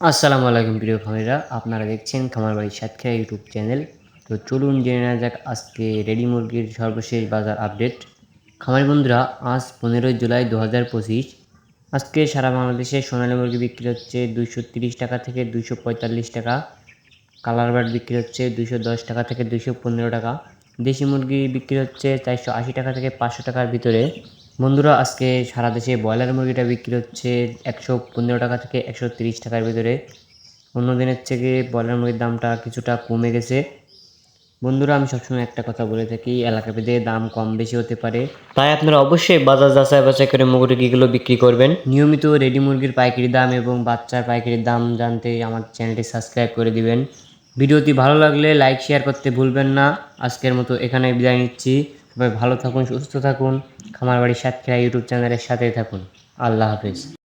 আসসালামু আলাইকুম প্রিয় খামারিরা আপনারা দেখছেন খামার বাড়ি সাতক্ষীরা ইউটিউব চ্যানেল। তো চলুন জেনে নেওয়া যাক আজকে রেডি মুরগির সর্বশেষ বাজার আপডেট। খামারি বন্ধুরা, আজ পনেরোই জুলাই দু হাজার পঁচিশ। আজকে সারা বাংলাদেশে সোনালী মুরগি বিক্রি হচ্ছে দুইশো তিরিশ টাকা থেকে দুইশো পঁয়তাল্লিশ টাকা। কালার বার্ড বিক্রি হচ্ছে দুইশো দশ টাকা থেকে দুইশো পনেরো টাকা। দেশি মুরগি বিক্রি হচ্ছে চারশো আশি টাকা থেকে পাঁচশো টাকার ভিতরে। বন্ধুরা আজকে সারা দেশে ব্রয়লার মুরগিটা বিক্রি হচ্ছে একশো পনেরো টাকা থেকে একশো তিরিশ টাকার ভিতরে। অন্য দিনের থেকে ব্রয়লার মুরগির দামটা কিছুটা কমে গেছে। বন্ধুরা আমি সবসময় একটা কথা বলে থাকি এলাকা ভেদে দাম কম বেশি হতে পারে। তাই আপনারা অবশ্যই বাজার যাচাই বাছাই করে মুরগিগুলো বিক্রি করবেন। নিয়মিত রেডি মুরগির পাইকারি দাম এবং বাচ্চার পাইকারি দাম জানতে আমার চ্যানেলটি সাবস্ক্রাইব করে দিবেন। ভিডিওটি ভালো লাগলে লাইক শেয়ার করতে ভুলবেন না। আজকের মতো এখানে বিদায় নিচ্ছি। সবাই ভালো থাকুন সুস্থ থাকুন। খামার বাড়ির সাতক্ষীরা ইউটিউব চ্যানেলের সাথে থাকুন। আল্লাহ হাফেজ।